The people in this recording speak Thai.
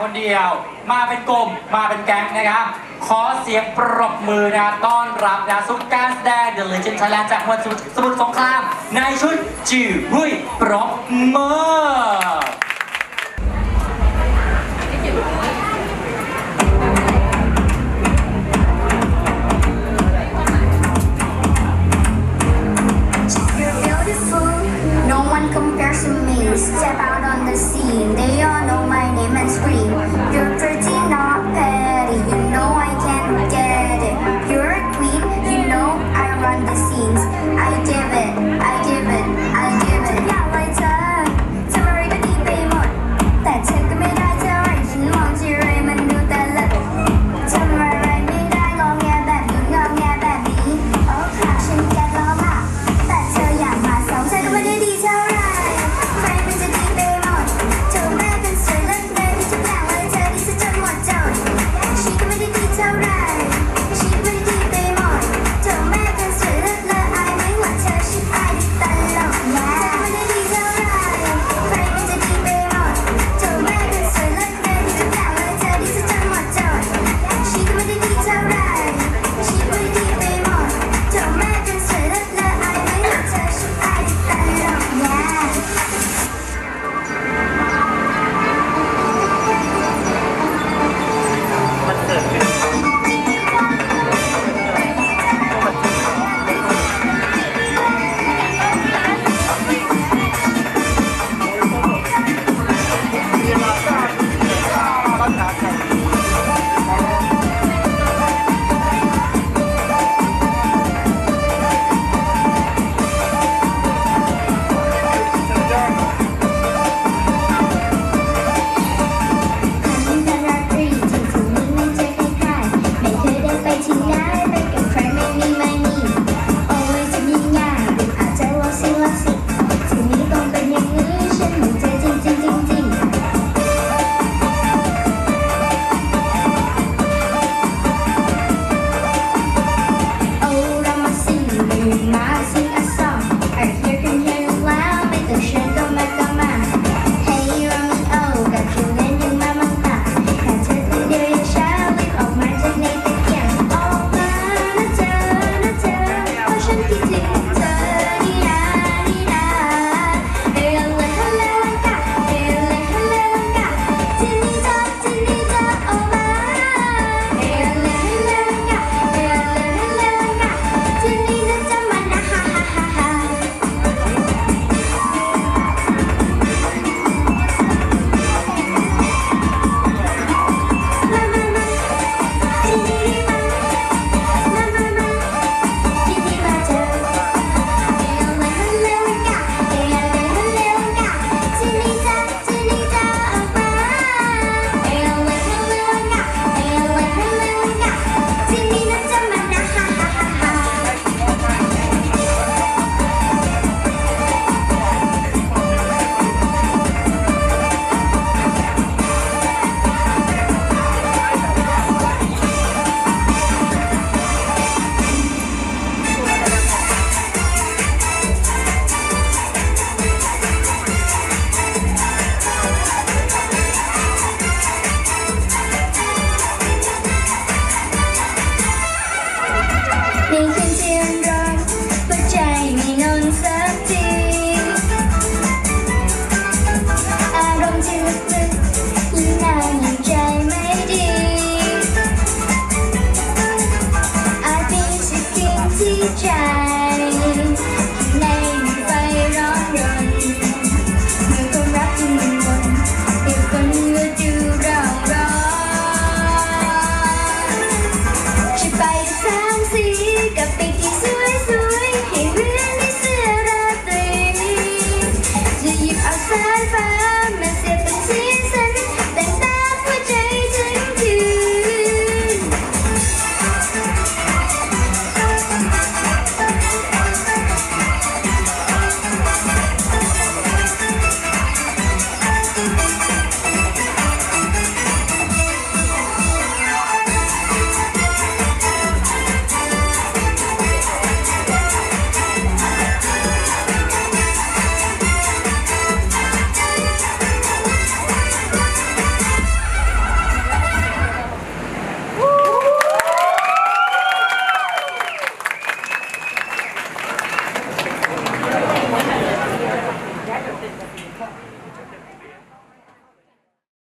คนเดียว มาเป็นกลุ่มมาเป็นแก๊งนะครับ ขอเสียงปรบมือนะต้อนรับนะสุดการแสดง The Legend Thailand จากมวลสมุทรสมุทรสงครามในชุดจิ๋วหุยปรบมือ So. Good.